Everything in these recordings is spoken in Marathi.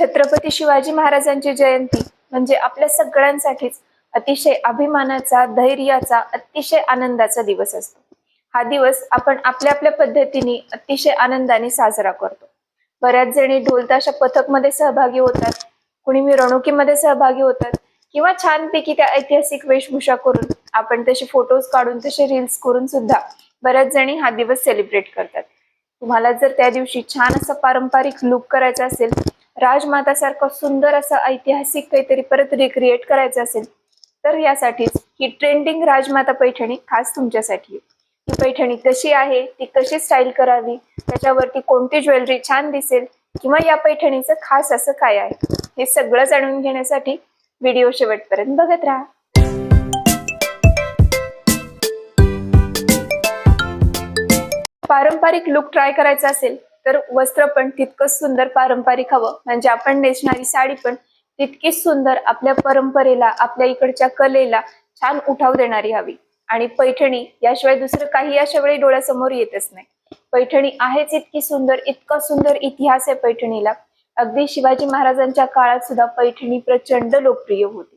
छत्रपती शिवाजी महाराजांची जयंती म्हणजे आपल्या सगळ्यांसाठीच अतिशय अभिमानाचा धैर्याचा अतिशय आनंदाचा दिवस असतो. हा दिवस आपण आपल्या आपल्या पद्धतीने अतिशय आनंदाने साजरा करतो. बऱ्याच जणी ढोलताशा पथकमध्ये सहभागी होतात कुणी मिरवणुकीमध्ये सहभागी होतात किंवा छानपैकी त्या ऐतिहासिक वेशभूषा करून आपण तसे फोटोज काढून तसे रील्स करून सुद्धा बऱ्याच जणी हा दिवस सेलिब्रेट करतात. तुम्हाला जर त्या दिवशी छान असा पारंपरिक लुक करायचा असेल राजमातासारखं सुंदर असं ऐतिहासिक काहीतरी परत रिक्रिएट करायचं असेल तर यासाठीच ही ट्रेंडिंग राजमाता पैठणी खास तुमच्यासाठी ही पैठणी कशी आहे ती कशी स्टाईल करावी त्याच्यावरती कोणती ज्वेलरी छान दिसेल किंवा या पैठणीचं खास असं काय आहे हे सगळं जाणून घेण्यासाठी व्हिडिओ शेवटपर्यंत बघत राहा. पारंपरिक लुक ट्राय करायचा असेल तर वस्त्र पण तितकंच सुंदर पारंपरिक हवं. म्हणजे आपण नेसणारी साडी पण तितकीच सुंदर आपल्या परंपरेला आपल्या इकडच्या कलेला छान उठाव देणारी हवी. आणि पैठणी याशिवाय दुसरं काही अशा वेळी डोळ्यासमोर येतच नाही. पैठणी आहेच इतकी सुंदर इतका सुंदर इतिहास आहे पैठणीला. अगदी शिवाजी महाराजांच्या काळात सुद्धा पैठणी प्रचंड लोकप्रिय होती.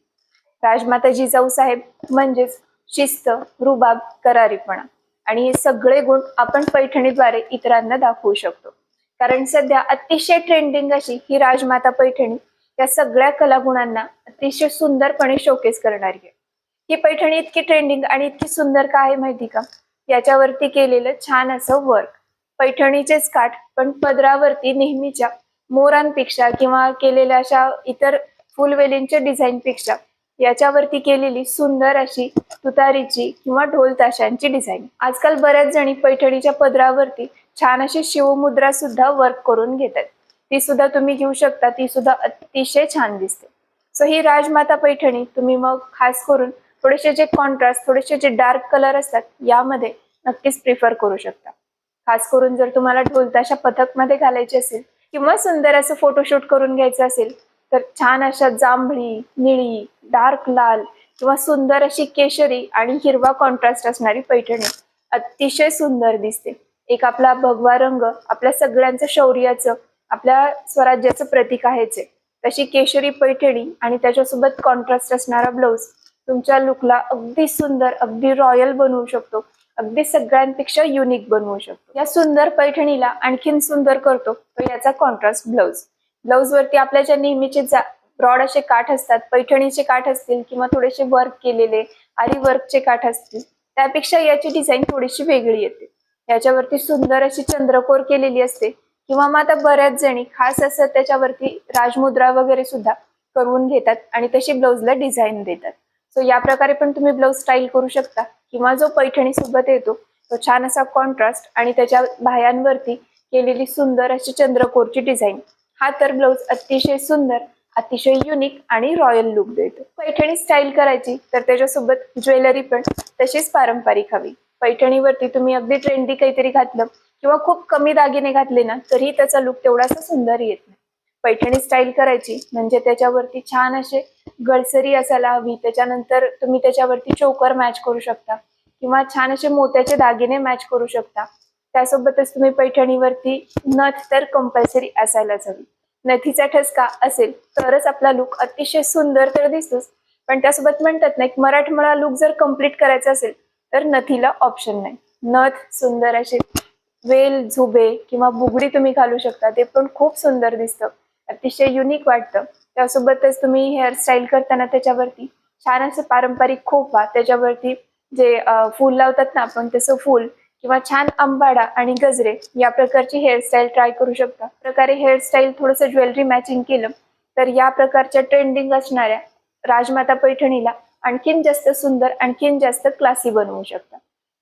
राजमाता जिजाऊ साहेब म्हणजेच शिस्त रुबाब करारीपणा. आणि हे सगळे गुण आपण पैठणीद्वारे इतरांना दाखवू शकतो. कारण सध्या अतिशय ट्रेंडिंग अशी ही राजमाता पैठणी या सगळ्या कलागुणांना अतिशय सुंदरपणे शोकेस करणारी आहे. ही पैठणी इतकी ट्रेंडिंग आणि इतकी सुंदर का आहे माहिती का? याच्यावरती केलेलं छान असं वर्क पैठणीचेच काठ पण पदरावरती नेहमीच्या मोरांपेक्षा किंवा केलेल्या अशा इतर फुलवेलींच्या डिझाईनपेक्षा याच्यावरती केलेली सुंदर अशी तुतारीची किंवा ढोल ताशांची डिझाईन आजकाल बऱ्याच जणी पैठणीच्या पदरावरती छान अशी शिवमुद्रा सुद्धा वर्क करून घेतात. ती सुद्धा तुम्ही घेऊ शकता ती सुद्धा अतिशय छान दिसते. सो ही राजमाता पैठणी तुम्ही मग खास करून थोडेसे जे कॉन्ट्रास्ट थोडेसे जे डार्क कलर असतात यामध्ये नक्कीच प्रिफर करू शकता. खास करून जर तुम्हाला ढोलताशा पथकमध्ये घालायचे असेल किंवा सुंदर असं फोटोशूट करून घ्यायचं असेल तर छान अशा जांभळी निळी डार्क लाल किंवा सुंदर अशी केशरी आणि हिरवा कॉन्ट्रास्ट असणारी पैठणी अतिशय सुंदर दिसते. एक आपला भगवा रंग आपल्या सगळ्यांचं शौर्याचं आपल्या स्वराज्याचं प्रतीक आहेच आहे तशी केशरी पैठणी आणि त्याच्यासोबत कॉन्ट्रास्ट असणारा ब्लाऊज तुमच्या लुकला अगदी सुंदर अगदी रॉयल बनवू शकतो. अगदी सगळ्यांपेक्षा युनिक बनवू शकतो. या सुंदर पैठणीला आणखीन सुंदर करतो तो याचा कॉन्ट्रास्ट ब्लाऊज ब्लाऊज वरती आपल्या ज्या नेहमीचे ब्रॉड असे काठ असतात पैठणीचे काठ असतील किंवा थोडेसे वर्क केलेले आरी वर्कचे काठ असतील त्यापेक्षा याची डिझाईन थोडीशी वेगळी येते. याच्यावरती सुंदर अशी चंद्रकोर केलेली असते. किंवा मग आता बऱ्याच जणी खास असं त्याच्यावरती राजमुद्रा वगैरे सुद्धा करून घेतात आणि तशी ब्लाऊजला डिझाईन देतात. सो या प्रकारे पण तुम्ही ब्लाऊज स्टाईल करू शकता. किंवा जो पैठणी सोबत येतो तो छान असा कॉन्ट्रास्ट आणि त्याच्या बाह्यांवरती केलेली सुंदर अशी चंद्रकोरची डिझाईन हा तर ब्लाऊज अतिशय सुंदर अतिशय युनिक आणि रॉयल लुक देतो. पैठणी स्टाईल करायची तर त्याच्यासोबत ज्वेलरी पण तशीच पारंपरिक हवी. पैठणीवरती तुम्ही अगदी ट्रेंडी काहीतरी घातलं किंवा खूप कमी दागिने घातले ना तरी त्याचा लुक तेवढासा सुंदर येत नाही. पैठणी स्टाईल करायची म्हणजे त्याच्यावरती छान असे गळसरी असायला हवी त्याच्यानंतर तुम्ही त्याच्यावरती चोकर मॅच करू शकता किंवा छान असे मोत्याचे दागिने मॅच करू शकता. त्यासोबतच तुम्ही पैठणीवरती नथ तर कंपल्सरी असायलाच हवी. नथीचा ठसका असेल तरच आपला लुक अतिशय सुंदर तर दिसतोच पण त्यासोबत म्हणतात ना एक मराठमोळा लुक जर कंप्लीट करायचा असेल तर नथीला ऑप्शन नाही. नथ सुंदर असे वेल झुबे किंवा बुगडी तुम्ही घालू शकता. ते पण खूप सुंदर दिसतं. अतिशय युनिक वाटतं. त्यासोबतच तुम्ही हेअरस्टाईल करताना त्याच्यावरती छान असं पारंपरिक खोपा त्याच्यावरती जे फूल लावतात ना आपण तसं फूल किंवा छान अंबाडा आणि गजरे या प्रकारची हेअरस्टाईल ट्राय करू शकता. प्रकारे हेअरस्टाईल थोडंसं ज्वेलरी मॅचिंग केलं तर या प्रकारच्या ट्रेंडिंग असणाऱ्या राजमाता पैठणीला आणखीन जास्त सुंदर आणखीन जास्त क्लासी बनवू शकता.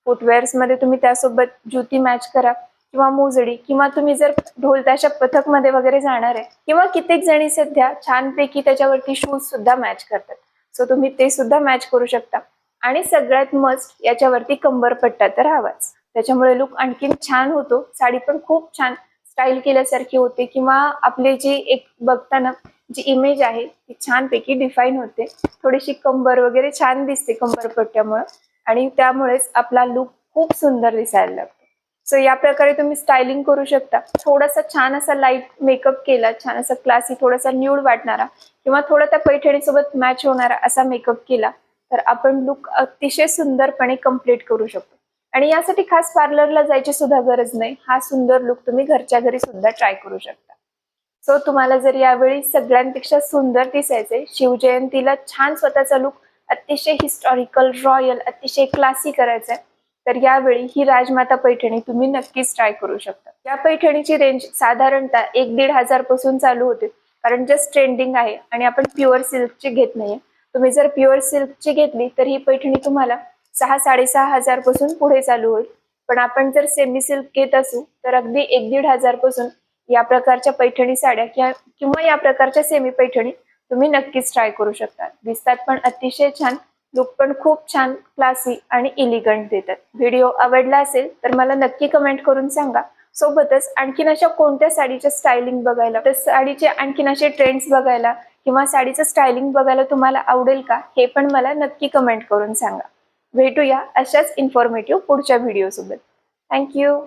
फुटवेअर्समध्ये तुम्ही त्यासोबत ज्युती मॅच करा किंवा मोजडी किंवा तुम्ही जर ढोलताशा पथकमध्ये वगैरे जाणार आहे किंवा कित्येक जणी सध्या छानपैकी त्याच्यावरती शूज सुद्धा मॅच करतात. सो तुम्ही ते सुद्धा मॅच करू शकता. आणि सगळ्यात मस्ट याच्यावरती कंबरपट्टा तर हवाच. त्याच्यामुळे लुक आणखीन छान होतो. साडी पण खूप छान स्टाईल केल्यासारखी होते किंवा आपली जी एक बघताना जी इमेज आहे ती छानपैकी डिफाईन होते. थोडीशी कंबर वगैरे छान दिसते कंबरपट्ट्यामुळे आणि त्यामुळेच आपला लुक खूप सुंदर दिसायला लागतो. सो या प्रकारे तुम्ही स्टायलिंग करू शकता. थोडासा छान असा लाइट मेकअप केला छान असा क्लासी थोडासा न्यूड वाटणारा किंवा थोडा त्या पैठणीसोबत मॅच होणारा असा मेकअप केला तर आपण लुक अतिशय सुंदरपणे कंप्लीट करू शकतो. आणि यासाठी खास पार्लरला जायची सुद्धा गरज नाही. हा सुंदर लुक तुम्ही घरच्या घरी सुद्धा ट्राय करू शकता. सो तुम्हाला जर यावेळी सगळ्यांपेक्षा सुंदर दिसायचे शिवजयंतीला छान स्वतःचा लुक अतिशय हिस्टॉरिकल रॉयल अतिशय क्लासी करायचा आहे तर यावेळी ही राजमाता पैठणी तुम्ही नक्कीच ट्राय करू शकता. या पैठणीची रेंज साधारणतः एक दीड हजारपासून चालू होते कारण जस्ट ट्रेंडिंग आहे आणि आपण प्युअर सिल्कची घेत नाहीये. तुम्ही जर प्युअर सिल्कची घेतली तर ही पैठणी तुम्हाला सहा साडेसहा हजारपासून पुढे चालू होईल. पण आपण जर सेमी सिल्क घेत असू तर अगदी एक दीड हजारपासून या प्रकारच्या पैठणी साड्या किंवा या प्रकारच्या सेमी पैठणी तुम्ही नक्कीच ट्राय करू शकता. दिसतात पण अतिशय छान लुक पण खूप छान क्लासी आणि इलिगंट देतात. व्हिडिओ आवडला असेल तर मला नक्की कमेंट करून सांगा. सोबतच आणखीन अशा कोणत्या साडीच्या स्टायलिंग बघायला? तर साडीचे आणखीन असे ट्रेंड्स बघायला किंवा साडीचं स्टायलिंग बघायला तुम्हाला आवडेल का? हे पण मला नक्की कमेंट करून सांगा. भेटूया अशाच इन्फॉर्मेटिव्ह पुढच्या व्हिडिओसोबत थँक्यू